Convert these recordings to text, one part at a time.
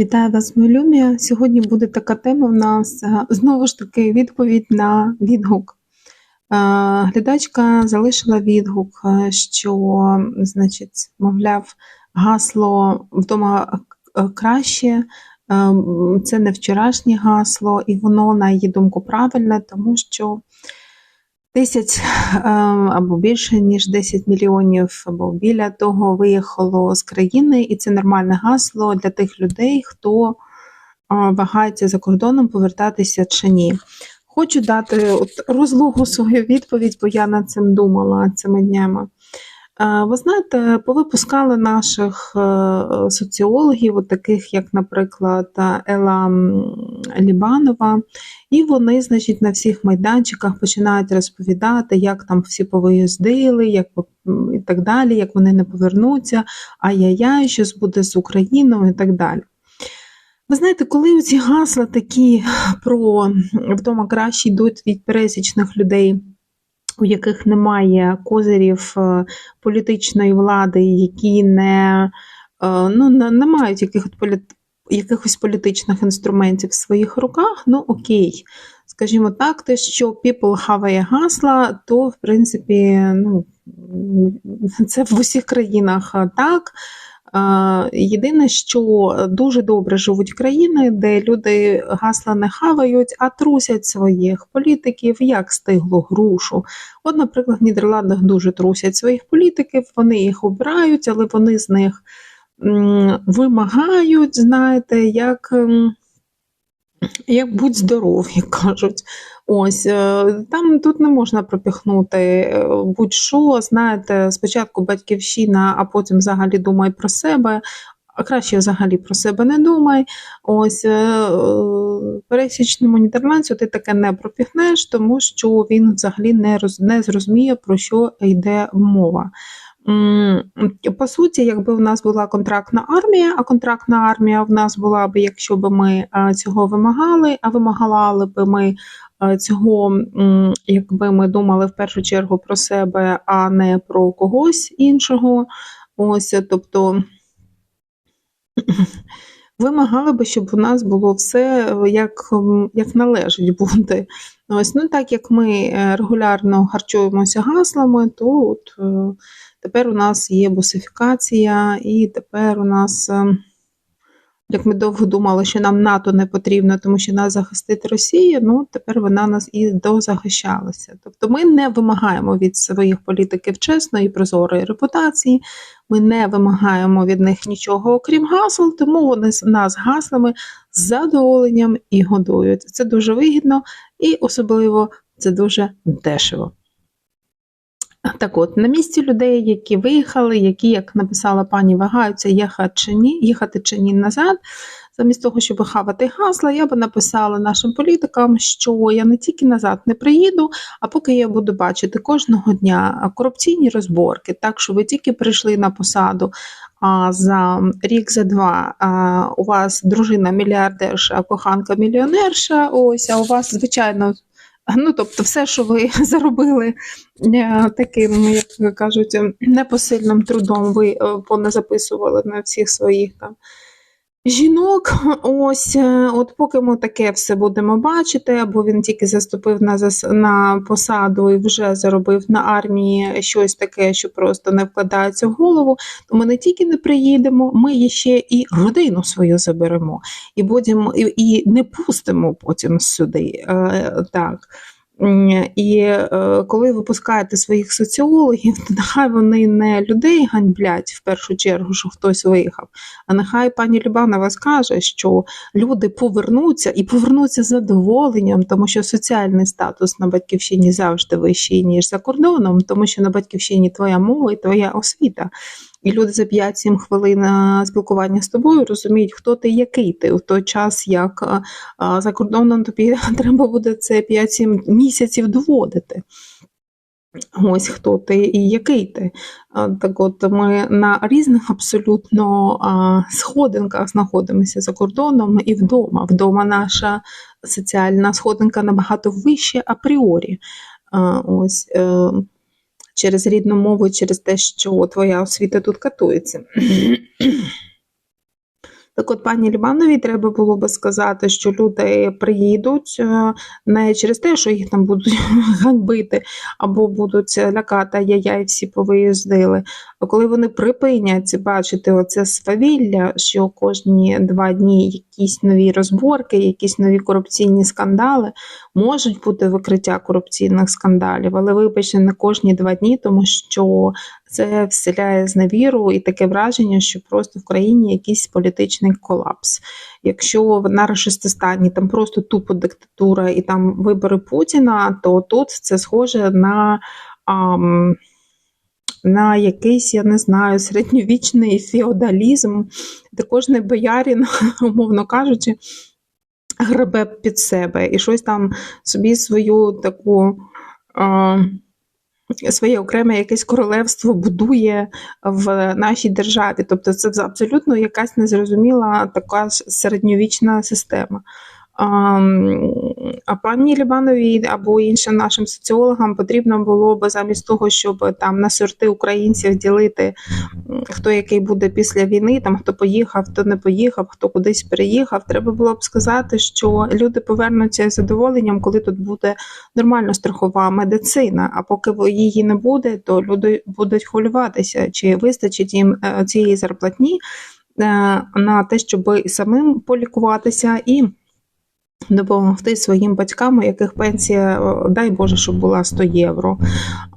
Вітаю вас, любі. Сьогодні буде така тема в нас е, знову ж таки відповідь на відгук. Е, Глядачка залишила відгук, е, що, значить, мовляв, гасло вдома краще. Це не вчорашнє гасло, і воно, на її думку, правильне, тому що 10 е, або більше ніж 10 мільйонів або біля того виїхало з країни, і це нормальне гасло для тих людей, хто е, вагається за кордоном повертатися чи ні. Хочу дати от розлогу свою відповідь, бо я над цим думала цими днями. Ви знаєте, повипускали наших е, соціологів, таких як, наприклад, Ела Лібанова, і вони, значить, на всіх майданчиках починають розповідати, як там всі повиїздили, як і так далі, як вони не повернуться, ай-яй-яй, щось буде з Україною і так далі. Ви знаєте, коли ці гасла такі про вдома краще йдуть від пересічних людей, у яких немає козирів е, політичної влади, які не, е, ну, не, мають полі- якихось політичних інструментів в своїх руках, ну окей. Скажімо так, те, що people хаває гасла, то в принципі, ну, це в усіх країнах е, так. Єдине, що дуже добре живуть країни, де люди гасла не хавають, а трусять своїх політиків як стиглу грушу. От, наприклад, в Нідерландах дуже трусять своїх політиків, вони їх обирають, але вони з них вимагають, знаєте, як. як будь здоров, як кажуть. Ось е, там тут не можна пропіхнути е, будь-що. Знаєте, спочатку батьківщина, а потім взагалі думай про себе. А краще взагалі про себе не думай. Ось е, пересічному нідерландцю ти таке не пропіхнеш, тому що він взагалі не роз, не зрозуміє, про що йде мова. По суті, якби в нас була контрактна армія, а контрактна армія в нас була б, якщо б ми цього вимагали, а вимагали б ми цього, якби ми думали в першу чергу про себе, а не про когось іншого. Ось, тобто вимагали би, щоб у нас було все е, як, як належить бути. Ось, ну так як ми е, регулярно харчуємося гаслами, то от, е, тепер у нас є бусифікація, і тепер у нас, е, як ми довго думали, що нам НАТО не потрібно, тому що нас захистить Росія, ну тепер вона нас і дозахищалася. Тобто ми не вимагаємо від своїх політиків чесної, прозорої репутації, ми не вимагаємо від них нічого, окрім гасел, тому вони нас гаслами з задоволенням і годують. Це дуже вигідно і особливо це дуже дешево. Так от, на місці людей, які виїхали, які, як написала пані, вагаються їхати чи ні, їхати чи ні назад, замість того, щоб хавати гасла, я би написала нашим політикам, що я не тільки назад не приїду, а поки я буду бачити кожного дня корупційні розборки, так що ви тільки прийшли на посаду. А за рік за два а, у вас дружина мільярдерша, коханка мільйонерша. Ось, а у вас, звичайно, ну тобто, все, що ви заробили е, таким, як кажуть, непосильним трудом, ви е, поназаписували на всіх своїх там. Жінок, ось, е, от поки ми таке все будемо бачити, або він тільки заступив на зас... на посаду і вже заробив на армії щось таке, що просто не вкладається в голову, то ми не тільки не приїдемо, ми ще і родину свою заберемо, і будемо і, і не пустимо потім сюди. Е, так. І е, коли ви пускаєте своїх соціологів, то нехай вони не людей ганьблять в першу чергу, що хтось виїхав, а нехай пані Любанова скаже, що люди повернуться і повернуться з задоволенням, тому що соціальний статус на батьківщині завжди вищий, ніж за кордоном, тому що на батьківщині твоя мова і твоя освіта. І люди за 5-7 хвилин е, спілкування з тобою розуміють, хто ти, який ти в той час, як е, а за кордоном тобі треба буде це 5-7 місяців доводити. Ось хто ти і який ти. Так от ми на різних абсолютно сходинках знаходимося за кордоном і вдома. Вдома наша соціальна сходинка набагато вище апріорі. Ось е, через рідну мову, через те, що твоя освіта тут катується. Так от пані Лібановій треба було би сказати, що люди приїдуть е, не через те, що їх там будуть ганьбити або будуть лякати, ай-яй-яй, всі повиїздили. А коли вони припинять бачити оце свавілля, що кожні два дні якісь нові розборки, якісь нові корупційні скандали, можуть бути викриття корупційних скандалів, але вибачте, не кожні два дні, тому що це вселяє зневіру і таке враження, що просто в країні якийсь політичний колапс. Якщо на Рашистостані там просто тупо диктатура і там вибори Путіна, то тут це схоже на. Ам, на якийсь, я не знаю, середньовічний феодалізм, де кожний боярін, умовно кажучи, гребе під себе і щось там собі свою таку. А, Своє окреме якесь королевство будує в нашій державі. Тобто це абсолютно якась незрозуміла така середньовічна система. А пані Лібановій або іншим нашим соціологам потрібно було б замість того, щоб там на сорти українців ділити, хто який буде після війни, там хто поїхав, хто не поїхав, хто кудись переїхав. Треба було б сказати, що люди повернуться з задоволенням, коли тут буде нормально страхова медицина. А поки її не буде, то люди будуть хвилюватися, чи вистачить їм е, цієї зарплатні е, на те, щоб самим полікуватися і допомогти своїм батькам, у яких пенсія, дай Боже, щоб була 100 євро.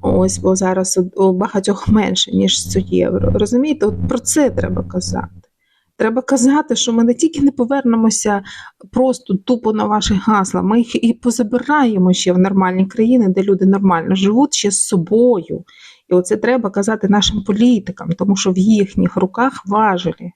Ось, бо зараз у багатьох менше, ніж 100 євро. Розумієте, от про це треба казати. Треба казати, що ми не тільки не повернемося просто тупо на ваші гасла, ми їх і позабираємо ще в нормальні країни, де люди нормально живуть ще з собою. І оце треба казати нашим політикам, тому що в їхніх руках важелі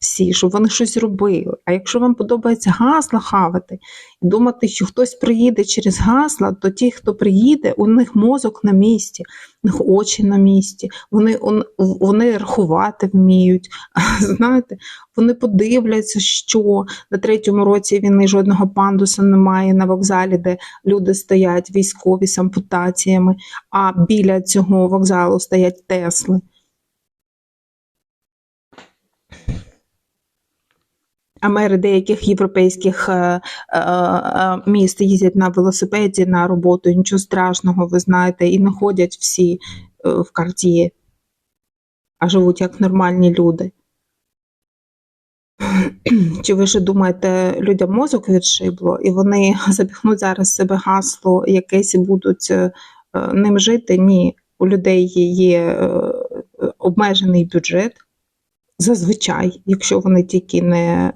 всі, щоб вони щось робили. А якщо вам подобається гасла хавати і думати, що хтось приїде через гасла, то ті, хто приїде, у них мозок на місці, у них очі на місці, вони вони рахувати вміють. Знаєте, вони подивляться, що на третьому році війни жодного пандуса немає на вокзалі, де люди стоять військові з ампутаціями, а біля цього вокзалу стоять Тесли. А мери деяких європейських е, е, е, міст їздять на велосипеді на роботу, нічого страшного, ви знаєте, і не ходять всі в картії, а живуть як нормальні люди. Чи ви ще думаєте, людям мозок відшибло, і вони запіхнуть зараз себе гасло, якесь і будуть ним жити? Ні, у людей є обмежений бюджет зазвичай, якщо вони тільки не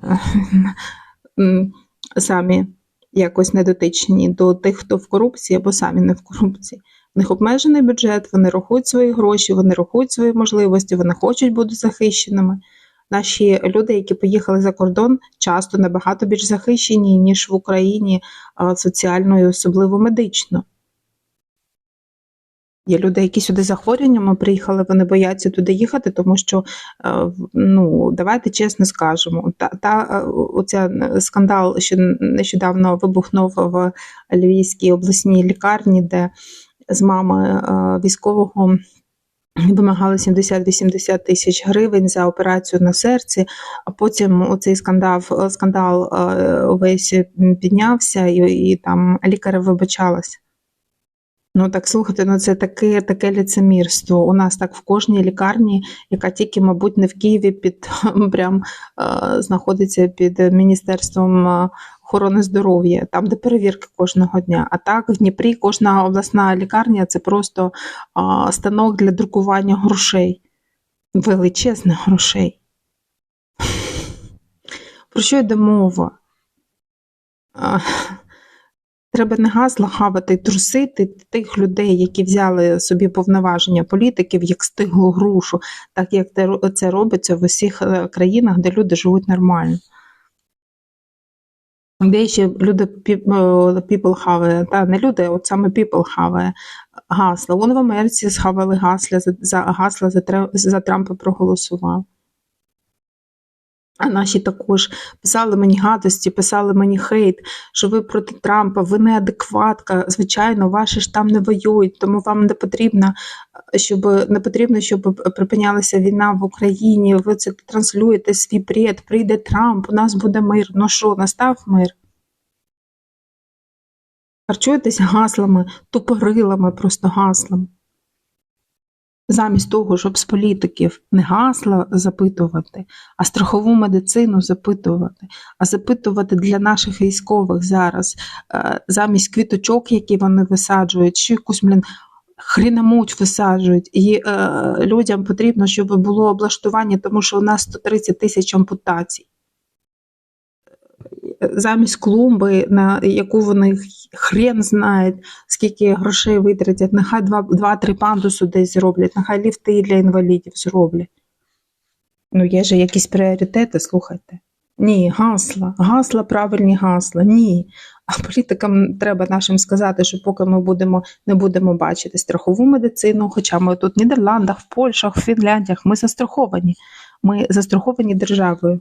самі якось недотичні до тих, хто в корупції або самі не в корупції. У них обмежений бюджет, вони рахують свої гроші, вони рахують свої можливості, вони хочуть бути захищеними. Наші люди, які поїхали за кордон, часто набагато більш захищені, ніж в Україні соціально і особливо медично. Є люди, які сюди захворюваннями приїхали, вони бояться туди їхати, тому що е, ну давайте чесно скажемо, та та е, оця е, скандал, що нещодавно вибухнув в Львівській обласній лікарні, де з мами військового. Вимагали 70-80 тисяч гривень за операцію на серці, а потім оцей скандал скандал весь піднявся, і, і там лікаря вибачалась. Ну так слухайте, ну це таке таке ліцемірство. У нас так в кожній лікарні, яка тільки, мабуть, не в Києві під прям е, знаходиться під Міністерством охорони здоров'я, там де перевірки кожного дня. А так в Дніпрі кожна обласна лікарня це просто е, станок для друкування грошей, величезних грошей. Про що йде мова? Треба не гасла хавати, трусити тих людей, які взяли собі повноваження політиків, як стиглу грушу, так як це робиться в усіх е, країнах, де люди живуть нормально. Де ще люди е, people хаває, та не люди, от саме people хаває гасла. Вони в Америці схавали гасла за гасла за, за Трампа проголосував. А наші також писали мені гадості, писали мені хейт, що ви проти Трампа, ви неадекватка. Звичайно, ваші ж там не воюють, тому вам не потрібно, щоб не потрібно, щоб припинялася війна в Україні. Ви це транслюєте свій бред, прийде Трамп, у нас буде мир. Ну що, настав мир? Харчуєтесь гаслами, тупорилами, просто гаслами. Замість того, щоб з політиків не гасла запитувати, а страхову медицину запитувати, а запитувати для наших військових зараз е, замість квіточок, які вони висаджують, чи якусь блін, хрінамуть висаджують. І е, людям потрібно, щоб було облаштування, тому що у нас 130 тисяч ампутацій. Замість клумби, на яку вони хрен знають, скільки грошей витратять, нехай два-три пандусу десь зроблять, нехай ліфти для інвалідів зроблять. Ну, є ж якісь пріоритети, слухайте. Ні, гасла, гасла, правильні гасла, ні. А політикам треба нашим сказати, що поки ми будемо, не будемо бачити страхову медицину, хоча ми тут в Нідерландах, в Польщах, в Фінляндіях, ми застраховані. Ми застраховані державою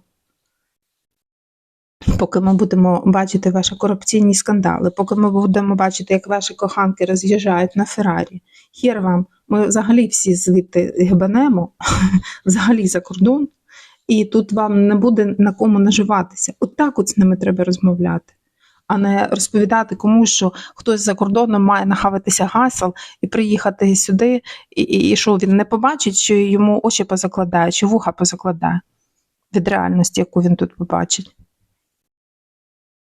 поки ми будемо бачити ваші корупційні скандали, поки ми будемо бачити, як ваші коханки роз'їжджають на Феррарі, хір вам, ми взагалі всі звідти гибанемо, взагалі за кордон, і тут вам не буде на кому наживатися. От так от з ними треба розмовляти. А не розповідати комусь, що хтось за кордоном має нахаватися гасел і приїхати сюди, і, і, і що він не побачить, що йому очі позакладає, чи вуха позакладає від реальності, яку він тут побачить.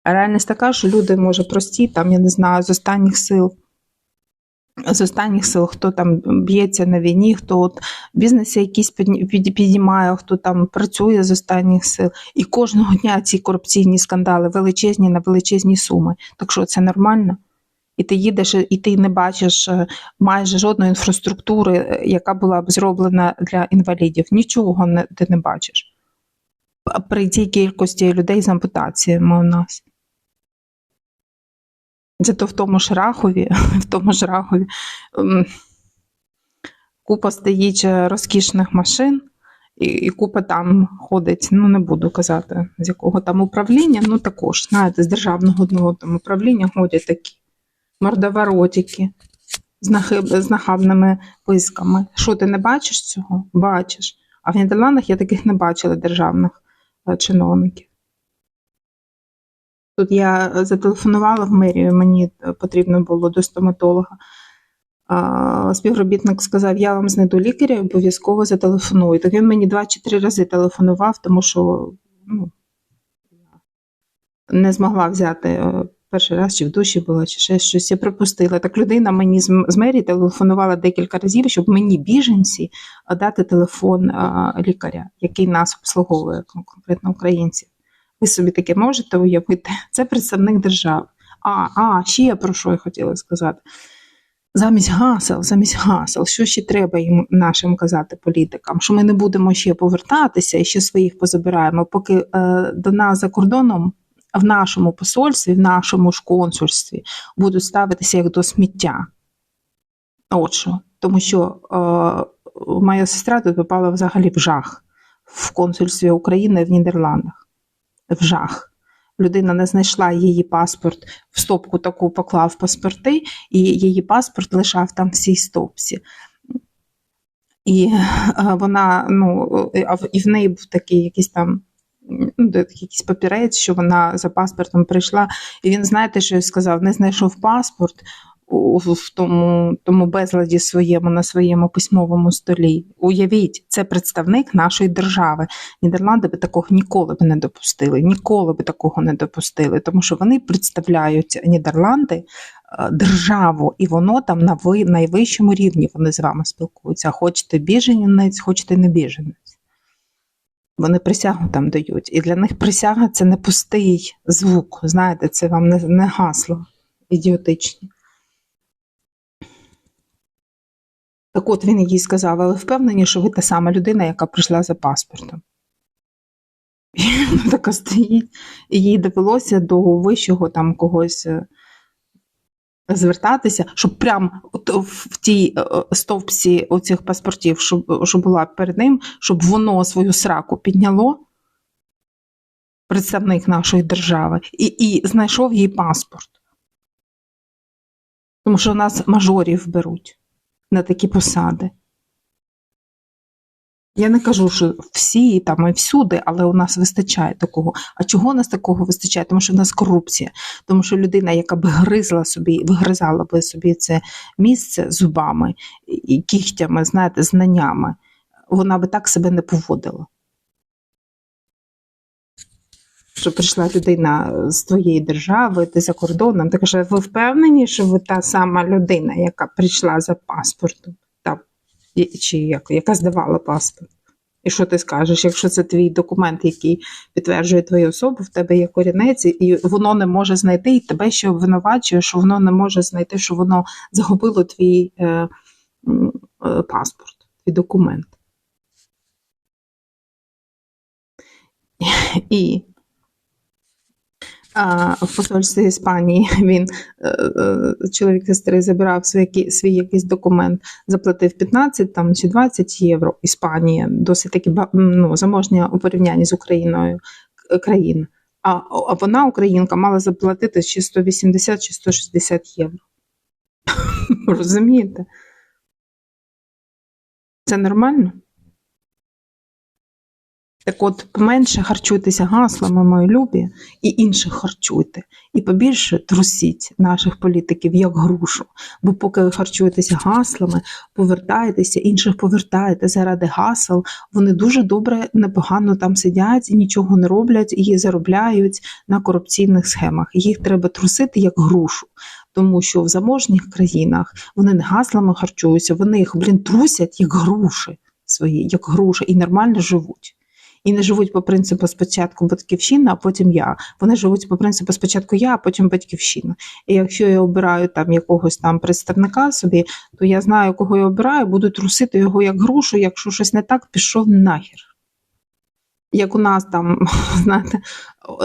Реальність така, що люди, може, прості, там, я не знаю, з останніх сил. З останніх сил, хто там б'ється на війні, хто от бізнеси якісь підіймає, хто там працює з останніх сил. І кожного дня ці корупційні скандали величезні на величезні суми. Так що це нормально? І ти їдеш, і ти не бачиш е, майже жодної інфраструктури, е, яка була б зроблена для інвалідів. Нічого не, ти не бачиш. При цій кількості людей з ампутаціями у нас. Зато в тому ж Рахові, в тому ж Рахові ем, купа стоїть розкішних машин, і, і купа там ходить, ну не буду казати, з якого там управління, ну також, знаєте, з державного одного там управління ходять такі мордоворотики з, нахиб, з нахабними писками. Що ти не бачиш цього? Бачиш. А в Нідерландах я таких не бачила державних е, чиновників. Тут я зателефонувала в мерію, мені потрібно було до стоматолога. Співробітник сказав, я вам знайду лікаря, обов'язково зателефоную. Так він мені два чи три рази телефонував, тому що ну, не змогла взяти е, перший раз, чи в душі була, чи ще щось я пропустила. Так людина мені з мерії телефонувала декілька разів, щоб мені біженці дати телефон лікаря, який нас обслуговує, конкретно українців. Ви собі таке можете уявити? Це представник держави. А, а, ще про що я хотіла сказати. Замість гасел, замість гасел, що ще треба їм нашим казати політикам? Що ми не будемо ще повертатися і ще своїх позабираємо, поки е, до нас за кордоном в нашому посольстві, в нашому ж консульстві будуть ставитися як до сміття. От що. Тому що е, моя сестра тут попала взагалі в жах в консульстві України в Нідерландах в жах. Людина не знайшла її паспорт, в стопку таку поклав паспорти, і її паспорт лишав там в цій стопці. І е, вона, ну, і в неї був такий якийсь там ну, якийсь папірець, що вона за паспортом прийшла, і він, знаєте, що сказав: не знайшов паспорт, в тому тому безладі своєму на своєму письмовому столі. Уявіть, це представник нашої держави. Нідерланди би такого ніколи б не допустили, ніколи би такого не допустили, тому що вони представляють Нідерланди е, державу, і воно там на найвищому рівні вони з вами спілкуються. Хочете біженець, хочете не біженець. Вони присягу там дають. І для них присяга це не пустий звук. Знаєте, це вам не, не гасло ідіотичні. Так от він їй сказав, але впевнені, що ви та сама людина, яка прийшла за паспортом. І вона така стоїть, і їй довелося до вищого там когось е, звертатися, щоб прямо в тій е, стовпці оцих паспортів, щоб, щоб була перед ним, щоб воно свою сраку підняло представник нашої держави, і, і знайшов їй паспорт. Тому що у нас мажорів беруть на такі посади. Я не кажу, що всі там і всюди, але у нас вистачає такого. А чого у нас такого вистачає? Тому що в нас корупція. Тому що людина, яка би гризла собі, вигризала би собі це місце зубами і кігтями, знаєте, знаннями, вона би так себе не поводила. Що прийшла людина з твоєї держави, ти за кордоном, ти каже, ви впевнені, що ви та сама людина, яка прийшла за паспортом, та, чи як, яка здавала паспорт? І що ти скажеш, якщо це твій документ, який підтверджує твою особу, в тебе є корінець, і воно не може знайти, і тебе ще обвинувачує, що воно не може знайти, що воно загубило твій е, е, паспорт, твій документ. І в посольстві Іспанії він чоловік сестри забирав свій, свій якийсь документ, заплатив 15 там, чи 20 євро. Іспанія досить таки ну, заможня у порівнянні з Україною країн. А, а вона, українка, мала заплатити чи 180 чи 160 євро. Розумієте? Це нормально? Так от, поменше харчуйтеся гаслами, мої любі, і інших харчуйте. І побільше трусіть наших політиків як грушу. Бо поки ви харчуєтеся гаслами, повертаєтеся, інших повертаєте заради гасел, вони дуже добре, непогано там сидять і нічого не роблять і заробляють на корупційних схемах. Їх треба трусити як грушу. Тому що в заможніх країнах вони не гаслами харчуються, вони їх, блін, трусять як груші свої, як груші, і нормально живуть і не живуть по принципу спочатку батьківщина, а потім я. Вони живуть по принципу спочатку я, а потім батьківщина. І якщо я обираю там якогось там представника собі, то я знаю, кого я обираю, буду трусити його як грушу, якщо щось не так, пішов нахер. Як у нас там, знаєте,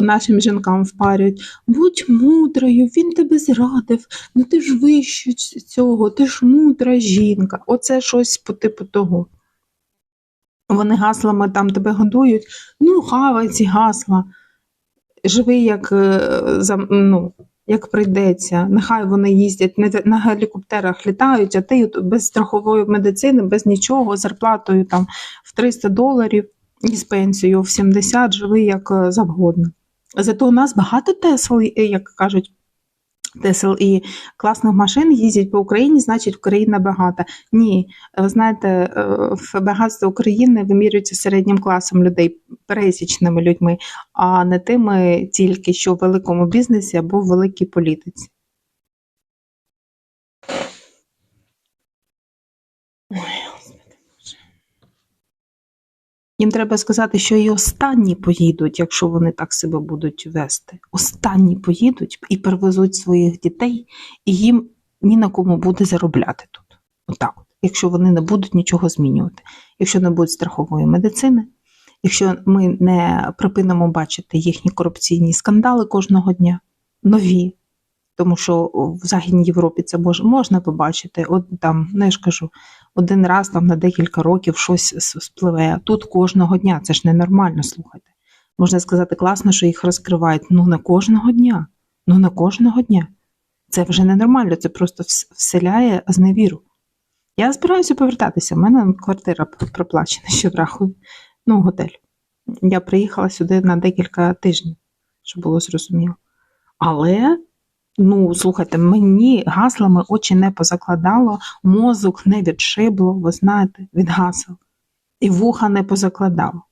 нашим жінкам впарюють, будь мудрою, він тебе зрадив, ну ти ж вище цього, ти ж мудра жінка. Оце щось по типу того. Вони гаслами там тебе годують, ну, хавай ці гасла, живи, як е, ну, як прийдеться. Нехай вони їздять на гелікоптерах літають, а ти без страхової медицини, без нічого, зарплатою там в 300 доларів і пенсією в 70 живи як е, завгодно. Зато у нас багато Тесл, як кажуть, Тесел і класних машин їздять по Україні, значить Україна багата. Ні, ви знаєте, е, багатство України вимірюється середнім класом людей, пересічними людьми, а не тими тільки, що в великому бізнесі або в великій політиці. Їм треба сказати, що і останні поїдуть, якщо вони так себе будуть вести. Останні поїдуть і перевезуть своїх дітей, і їм ні на кому буде заробляти тут. Отак, от, якщо вони не будуть нічого змінювати, якщо не буде страхової медицини, якщо ми не припинимо бачити їхні корупційні скандали кожного дня, нові. Тому що в Західній Європі це мож, можна побачити. От там, ну, ж кажу, один раз там на декілька років щось спливе. Тут кожного дня це ж ненормально, слухайте. Можна сказати, класно, що їх розкривають. Ну не кожного дня. Ну не кожного дня. Це вже ненормально, це просто вселяє зневіру. Я збираюся повертатися. У мене квартира проплачена, що врахую. Ну, готель. Я приїхала сюди на декілька тижнів, щоб було зрозуміло. Але Ну, слухайте, мені гаслами очі не позакладало, мозок не відшибло, ви знаєте, від гасел. І вуха не позакладало.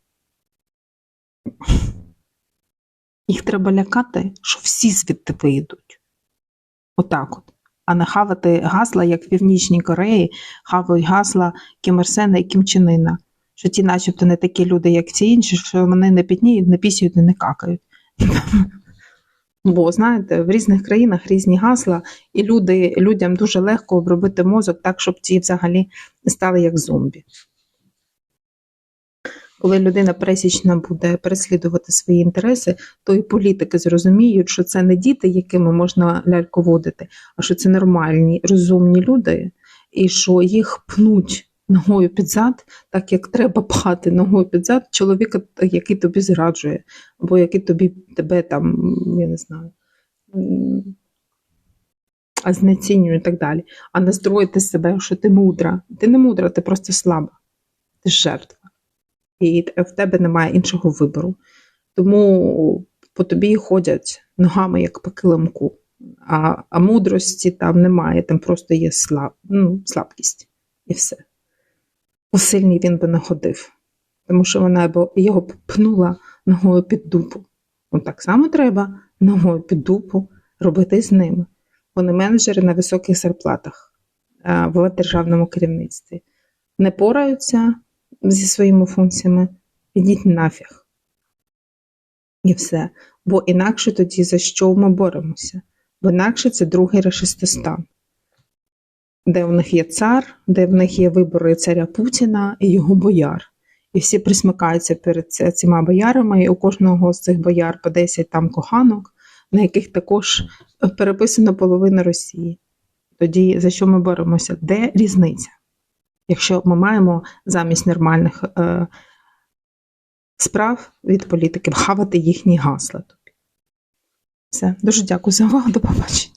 Їх треба лякати, що всі звідти вийдуть. Отак от. А не хавати гасла, як в Північній Кореї, хавають гасла Кімерсена і Кімчинина. Що ті, начебто, не такі люди, як всі інші, що вони не пітніють, не пісюють і не какають. Бо знаєте, в різних країнах різні гасла, і люди, людям дуже легко обробити мозок так, щоб ті взагалі стали як зомбі. Коли людина пересічна буде переслідувати свої інтереси, то і політики зрозуміють, що це не діти, якими можна ляльководити, а що це нормальні, розумні люди, і що їх пнуть ногою під зад, так як треба пхати ногою під зад чоловіка, який тобі зраджує, або який тобі тебе там, я не знаю, а знецінює і так далі. А настроїти себе, що ти мудра. Ти не мудра, ти просто слаба, ти жертва. І в тебе немає іншого вибору. Тому по тобі ходять ногами, як по килимку. А, а мудрості там немає, там просто є слаб, ну, слабкість і все. Посильний він би не ходив, тому що вона б його пнула ногою під дупу. Ну, так само треба ногою під дупу робити з ними. Вони менеджери на високих зарплатах в державному керівництві. Не пораються зі своїми функціями, ідіть нафіг. І все. Бо інакше тоді за що ми боремося? Бо інакше це другий рашистостан, де в них є цар, де в них є вибори царя Путіна і його бояр. І всі присмикаються перед цими боярами, і у кожного з цих бояр по 10 там коханок, на яких також переписано половина Росії. Тоді за що ми боремося? Де різниця? Якщо ми маємо замість нормальних е, справ від політиків хавати їхні гасла. Все, дуже дякую за увагу. До побачення.